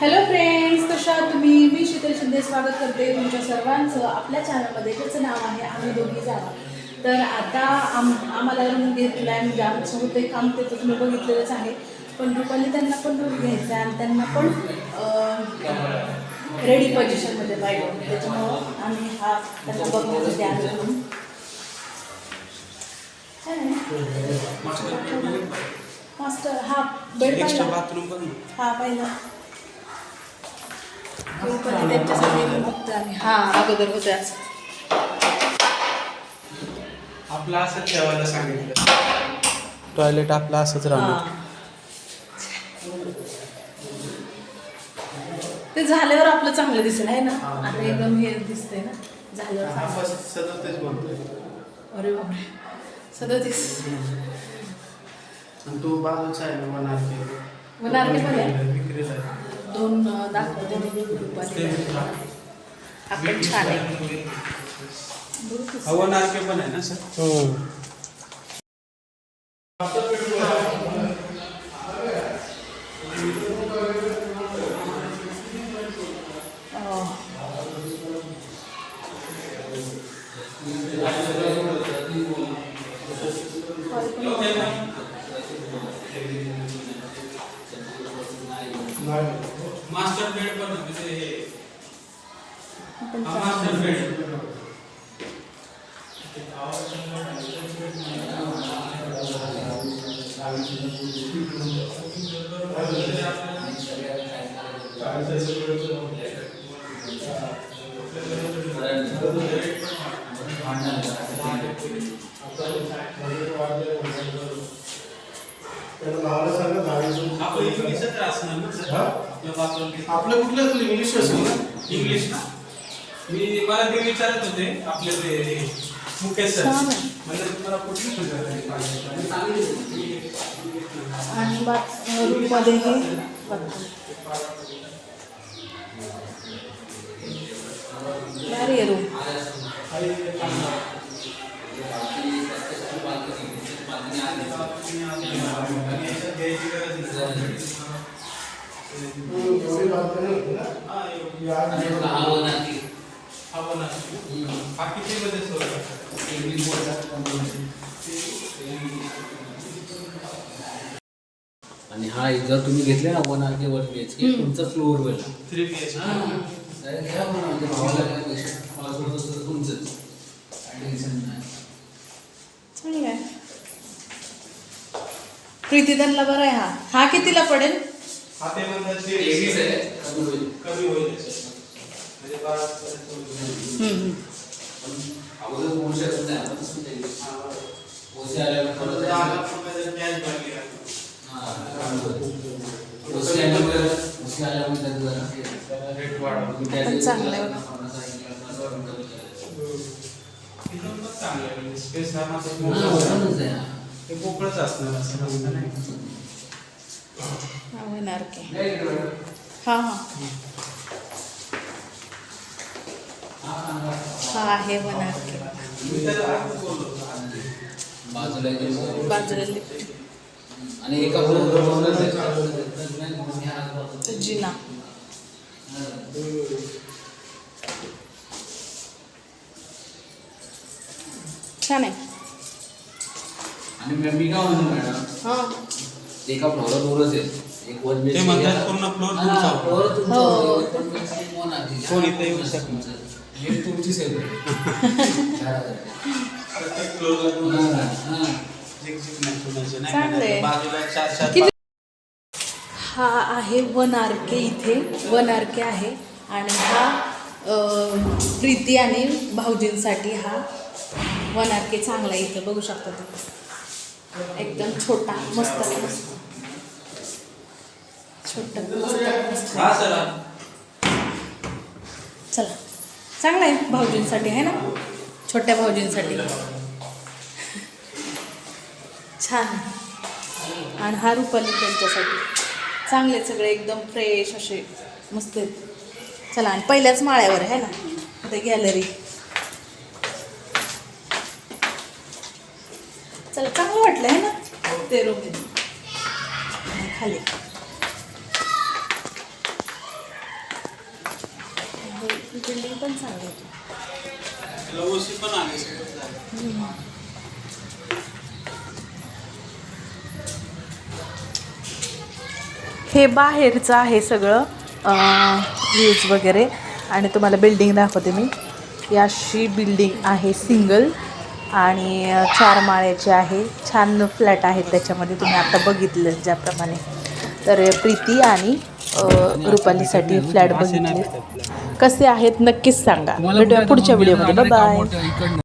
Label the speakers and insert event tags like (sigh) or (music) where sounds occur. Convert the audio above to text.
Speaker 1: Hello friends कशा तुम्ही? मी शीतल शिंदे स्वागत करते तुमच्या सर्वांचं. आपल्या चॅनलमध्ये ज्याचं नाव आहे आम्ही दोघी जावा. तर आता आम आम्हाला रूम घेतला आहे म्हणजे आमचं होते काम ते तर तुम्ही बघितलेलंच आहे. पण रुपाली त्यांना पण रूम घ्यायचा आहे आणि त्यांना पण रेडी पोझिशनमध्ये पाहिजे. त्याच्यामुळं आम्ही हा त्यांना बघण्यासाठी रूम मास्टर. हा बेड हा पाहिला रुपाली त्यांच्यासाठी room बघतोय आम्ही हा अगोदर होते आज
Speaker 2: आपलं असं ठेवायला सांगितलं टॉयलेट आपलं असंच राहणार.
Speaker 1: ते झाल्यावर आपलं चांगलं दिसेल आहे ना. आता एकदम हे दिसतंय ना? झाल्यावर चांगलं.
Speaker 2: आपण सतत तेच बोलतोय.
Speaker 1: अरे बापरे. सदतीस
Speaker 2: आणि तू बाजूचा आहे ना वनारके
Speaker 1: वनारके पण आहे. दोन दाखवते मी रुपाली हा. पण छान आहे.
Speaker 2: हा, वनारके पण आहे ना सर?
Speaker 1: अं,
Speaker 2: आहे, म्हणजे हे
Speaker 1: आपण
Speaker 2: हा
Speaker 1: चांगलं-
Speaker 2: मास्टर बेड
Speaker 3: त्याला नावाला सांगा दहावीचं.
Speaker 2: आपलं इंग्लिशच असणार ना सर
Speaker 3: हा?
Speaker 2: आपलं
Speaker 3: कुठलं इंग्लिश असेल ना
Speaker 2: इंग्लिश ना मी मला ते विचारत होते आपले ते मुकेश सर. म्हणजे तुम्हाला कुठली
Speaker 1: आणि रूममध्ये हे रूम
Speaker 3: बातमी
Speaker 4: आणि हा जर तुम्ही घेतले ना one R K one B H K. तुमचा फ्लोअर होईल.
Speaker 2: थ्री बी एच
Speaker 4: डायरेक्ट घ्या म्हणा, भावाला काय पैसे? मला सोडत असतं तर तुमचंच. काय टेन्शन नाही.
Speaker 1: चांगलं आहे. प्रीती त्यांना बरं आहे हा. हा कितीला पडेल?
Speaker 2: हा म्हणतात ते
Speaker 4: एकवीस आहे कमी होईल
Speaker 2: कमी होईल. याच्यात. म्हणजे.
Speaker 4: पण अगोदर होऊ शकत नाही आपण. ओसी आल्यावर
Speaker 2: परत कॅश भरली
Speaker 4: हा.
Speaker 2: म्हणजे. ते मोकळंच असणार असं नाही
Speaker 1: हा होणार की. हा हा.
Speaker 4: हा,
Speaker 1: आहे होणार की.
Speaker 4: बाजूला
Speaker 1: बाजूला
Speaker 4: आणि एका.
Speaker 1: जिना. छान आहे.
Speaker 4: आणि मी मी काय म्हणतो मॅडम?
Speaker 1: हा.
Speaker 4: एका फ्लोअर दोनच आहे. एक वन
Speaker 2: ते म्हणतात पूर्ण floor तुमचा. होता.
Speaker 4: फ्लोअर तुमचा
Speaker 1: हो.
Speaker 2: कोण इथे येऊ शकत
Speaker 4: तुमचं. तुमची सेल (laughs)
Speaker 2: प्रत्येक फ्लोअरला दोन असतात. झिकझिक नाही कोणाचे नाही
Speaker 1: चांगलं आहे.
Speaker 2: का? बाजूला चार चार
Speaker 1: किती हा आहे वन आर के इथे. वन आर के आहे. आणि हा अं, प्रीती आणि भाऊजींसाठी हा वन आर के चांगला आहे इथे. बघू शकता तुम्ही. एकदम छोटा मस्त मस्त छोटा.
Speaker 2: हा
Speaker 1: चला. चांगला आहे भाऊजींसाठी आहे ना? छोट्या भाऊजींसाठी. छान. आणि हा रुपाली त्यांच्यासाठी. चांगले सगळे एकदम फ्रेश असे. मस्त आहेत. चला आणि पहिल्याच माळ्यावर आहे ना? ते गॅलरी चला चांगलं वाटलं आहे ना? ते रूम खाली. बिल्डिंग पण चांगली होती
Speaker 2: पण.
Speaker 1: हे बाहेरचं आहे सगळं व्ह्यूज वगैरे. आणि तुम्हाला बिल्डिंग दाखवते मी. ही अशी बिल्डिंग आहे सिंगल आणि चार माळ्याची आहे. छान फ्लॅट आहेत त्याच्यामध्ये. तुम्ही आता बघितलं ज्याप्रमाणे. तर प्रीती आणि रुपालीसाठी फ्लॅट बघितले. कसे आहेत नक्कीच सांगा. भेटूया पुढच्या व्हिडिओमध्ये. बाय